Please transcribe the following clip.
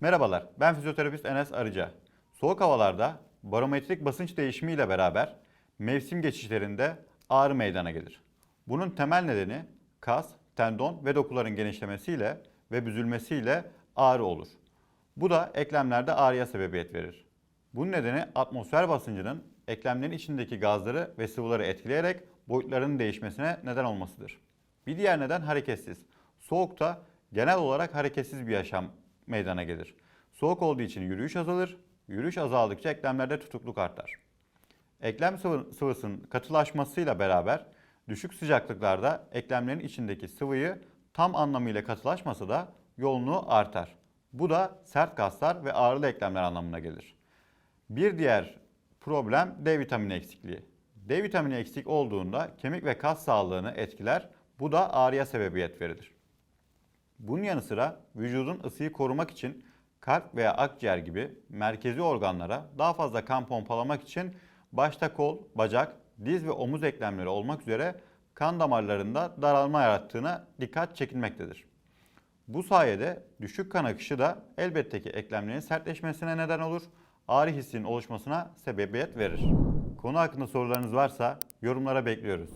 Merhabalar, ben fizyoterapist Enes Arıca. Soğuk havalarda barometrik basınç değişimiyle beraber mevsim geçişlerinde ağrı meydana gelir. Bunun temel nedeni kas, tendon ve dokuların genişlemesiyle ve büzülmesiyle ağrı olur. Bu da eklemlerde ağrıya sebebiyet verir. Bunun nedeni atmosfer basıncının eklemlerin içindeki gazları ve sıvıları etkileyerek boyutlarının değişmesine neden olmasıdır. Bir diğer neden hareketsiz. Soğukta genel olarak hareketsiz bir yaşam meydana gelir. Soğuk olduğu için yürüyüş azalır, yürüyüş azaldıkça eklemlerde tutukluk artar. Eklem sıvı- sıvısının katılaşmasıyla beraber düşük sıcaklıklarda eklemlerin içindeki sıvıyı tam anlamıyla katılaşmasa da yoğunluğu artar. Bu da sert kaslar ve ağrılı eklemler anlamına gelir. Bir diğer problem D vitamini eksikliği. D vitamini eksik olduğunda kemik ve kas sağlığını etkiler. Bu da ağrıya sebebiyet verir. Bunun yanı sıra vücudun ısıyı korumak için kalp veya akciğer gibi merkezi organlara daha fazla kan pompalamak için başta kol, bacak, diz ve omuz eklemleri olmak üzere kan damarlarında daralma yarattığına dikkat çekilmektedir. Bu sayede düşük kan akışı da elbette ki eklemlerin sertleşmesine neden olur, ağrı hissinin oluşmasına sebebiyet verir. Konu hakkında sorularınız varsa yorumlara bekliyoruz.